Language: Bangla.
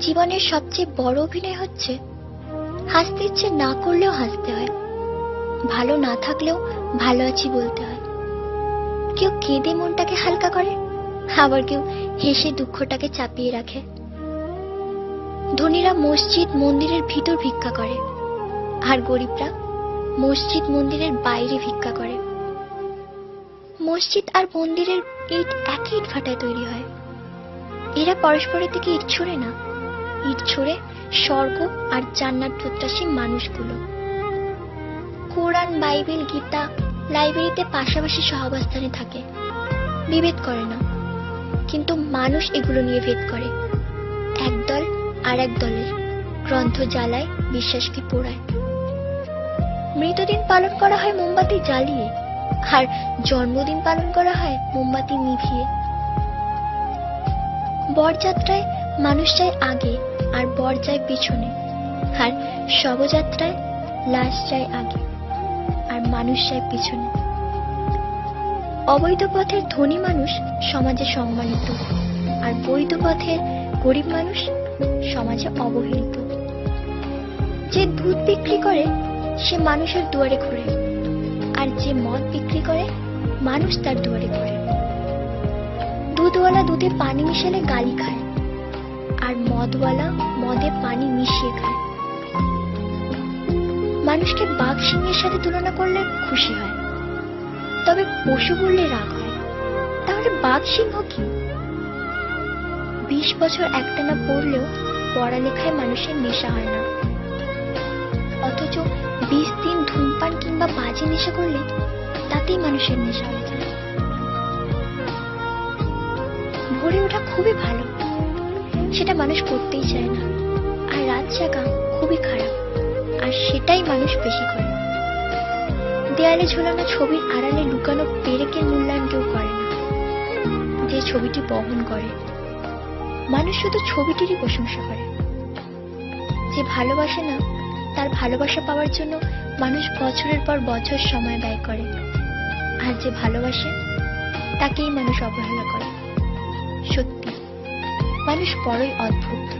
জীবনের সবচেয়ে বড় অভিনয় হচ্ছে হাসতে ইচ্ছে না করলেও হাসতে হয়। ভালো না থাকলেও ভালো আছি বলতে হয়। কেউ কেঁদে মনটাকে হালকা করে, আবার কেউ হেসে দুঃখটাকে চাপিয়ে রাখে। ধনীরা মসজিদ, মন্দিরের ভিতর ভিক্ষা করে, আর গরিবরা মসজিদ, মন্দিরের বাইরে ভিক্ষা করে। মসজিদ আর মন্দিরের ইট একই ইট ভাটায় তৈরি হয়। এরা পরস্পরের দিকে ইট ছুঁড়ে না। ইট ছুঁড়ে স্বর্গ আর জান্নাত প্রত্যাশী মানুষগুলো। কোরআন, বাইবেল, গীতা লাইব্রেরিতে পাশাপাশি সহাবস্থানে থাকে। বিভেদ করে না। কিন্তু মানুষ এগুলো নিয়ে ভেদ করে। একদল আর এক দলের গ্রন্থ জ্বালায়, বিশ্বাসকে পোড়ায়। মৃতদিন পালন করা হয় মোমবাতি জ্বালিয়ে আর জন্মদিন পালন করা হয় মোমবাতি নিভিয়ে। বরযাত্রায় মানুষ যায় আগে আর বর যায় পিছনে, আর শবযাত্রায় লাশ যায় আগে, আর মানুষ যায় পিছনে। অবৈধ পথের ধনী মানুষ সমাজে সম্মানিত, আর বৈধ পথের গরিব মানুষ সমাজে অবহেলিত। যে দুধ বিক্রি করে, সে মানুষের দুয়ারে ঘুরে, আর যে মদ বিক্রি করে, মানুষ তার দুয়ারে ঘুরে। দুধওয়ালা দুধে পানি মিশালে গালি খায় আর মদওয়ালা মদে পানি মিশিয়ে খায়। মানুষকে বাঘ সিংহের সাথে তুলনা করলে খুশি হয়। তবে পশু বললে রাগ হয়। তাহলে বাঘ সিংহ কি? বিশ বছর একটানা পড়লেও পড়ালেখায় মানুষের নেশা হয় না। অথচ বিশ দিন ধূমপান কিংবা বাজে নেশা করলে তাতেই মানুষের নেশা হয়ে যায়। ভোরে ওঠা খুবই ভালো। সেটা মানুষ করতেই চায় না। আর রাত জাগা খুবই খারাপ। আর সেটাই মানুষ বেশি করে। দেয়ালে ঝুলানো ছবির আড়ালে লুকানো পেরেকের মূল্যায়ন কেউ করে না। যে ছবিটি বহন করে। মানুষ শুধু ছবিটিরই প্রশংসা করে। যে ভালোবাসে না, তার ভালোবাসা পাওয়ার জন্য মানুষ বছরের পর বছর সময় ব্যয় করে। আর যে ভালোবাসে, তাকেই মানুষ অবহেলা করে। সত্যি। মানুষ বড়ই অদ্ভুত